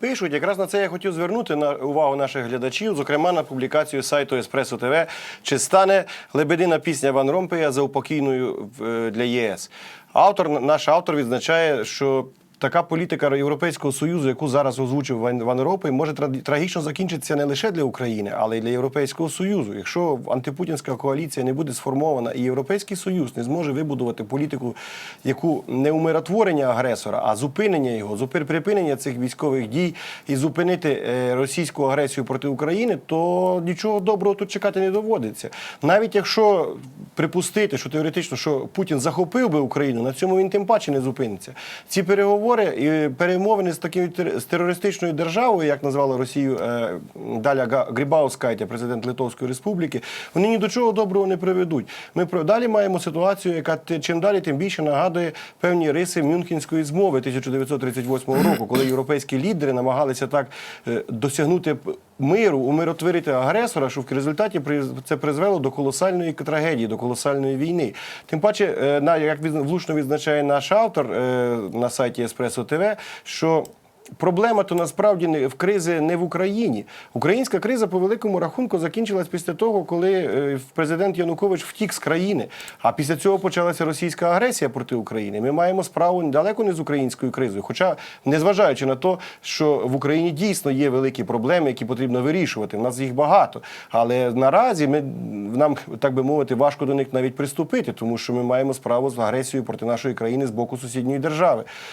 Пишуть, якраз на це я хотів звернути на увагу наших глядачів, зокрема на публікацію сайту Еспресо ТВ, чи стане лебедина пісня Ван Ромпея заупокійною упокійною для ЄС. Автор, наш автор відзначає, що така політика Європейського Союзу, яку зараз озвучив Ван Ван може тра- трагічно закінчитися не лише для України, але й для Європейського Союзу. Якщо антипутінська коаліція не буде сформована і Європейський Союз не зможе вибудувати політику, яку не умиротворення агресора, а зупинення його, зупи- припинення цих військових дій і зупинити е, російську агресію проти України, то нічого доброго тут чекати не доводиться. Навіть якщо припустити, що теоретично що Путін захопив би Україну, на цьому він тим паче не зупиниться. Ці переговори і перемовини з такою з терористичною державою, як назвала Росію е, Даля Грибаускайте, президент Литовської Республіки, вони ні до чого доброго не приведуть. Ми далі маємо ситуацію, яка чим далі, тим більше нагадує певні риси Мюнхенської змови 1938 року, коли європейські лідери намагалися так е, досягнути миру, умиротворити агресора, що в результаті це призвело до колосальної трагедії, до колосальної війни. Тим паче, е, як влучно відзначає наш автор е, на сайті Еспресо ТВ, що Проблема то насправді не в кризи не в Україні. Українська криза по великому рахунку закінчилась після того, коли е, президент Янукович втік з країни. А після цього почалася російська агресія проти України. Ми маємо справу далеко не з українською кризою. Хоча, незважаючи на те, що в Україні дійсно є великі проблеми, які потрібно вирішувати. У нас їх багато. Але наразі ми нам так би мовити важко до них навіть приступити, тому що ми маємо справу з агресією проти нашої країни з боку сусідньої держави.